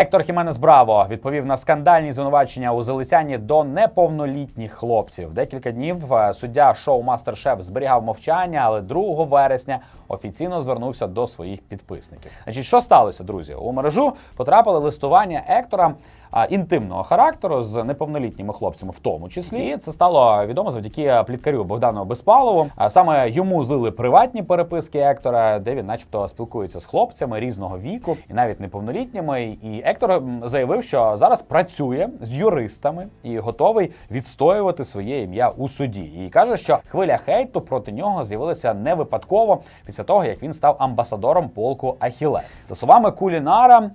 Ектор Хіменес Браво відповів на скандальні звинувачення у залицянні до неповнолітніх хлопців. Декілька днів е, суддя шоу Мастер-Шеф зберігав мовчання, але 2 вересня офіційно звернувся до своїх підписників. Значить, що сталося, друзі? У мережу потрапили листування Ектора інтимного характеру з неповнолітніми хлопцями, в тому числі. І це стало відомо завдяки пліткарю Богдану Безпалову. А саме йому злили приватні переписки Ектора, де він, начебто, спілкується з хлопцями різного віку і навіть неповнолітніми. І Ектор заявив, що зараз працює з юристами і готовий відстоювати своє ім'я у суді. І каже, що хвиля хейту проти нього з'явилася не випадково після того, як він став амбасадором полку Ахілес. За словами Кулінара,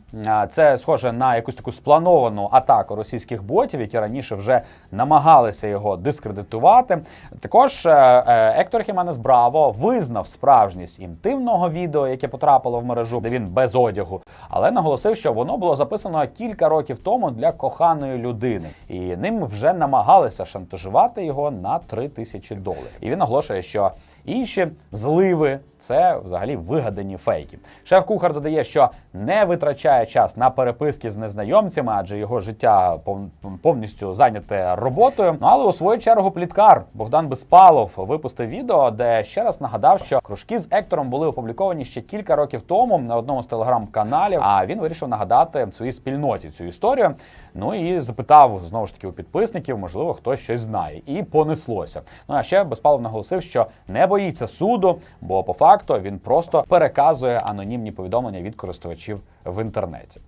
це схоже на якусь таку сплановану атаку російських ботів, які раніше вже намагалися його дискредитувати. Також е, е, Ектор Хіменес Браво визнав справжність інтимного відео, яке потрапило в мережу, де він без одягу, але наголосив, що воно було записано кілька років тому для коханої людини, і ним вже намагалися шантажувати його на 3 тисячі доларів. І він наголошує, що Інші зливи це взагалі вигадані фейки. Шеф-кухар додає, що не витрачає час на переписки з незнайомцями, адже його життя пов- повністю зайняте роботою. Ну але у свою чергу пліткар Богдан Безпалов випустив відео, де ще раз нагадав, що кружки з Ектором були опубліковані ще кілька років тому на одному з телеграм-каналів. А він вирішив нагадати своїй спільноті цю історію. Ну і запитав знову ж таки у підписників, можливо, хтось щось знає, і понеслося. Ну а ще Безпалов наголосив, що не боїться суду, бо по факту він просто переказує анонімні повідомлення від користувачів в інтернеті.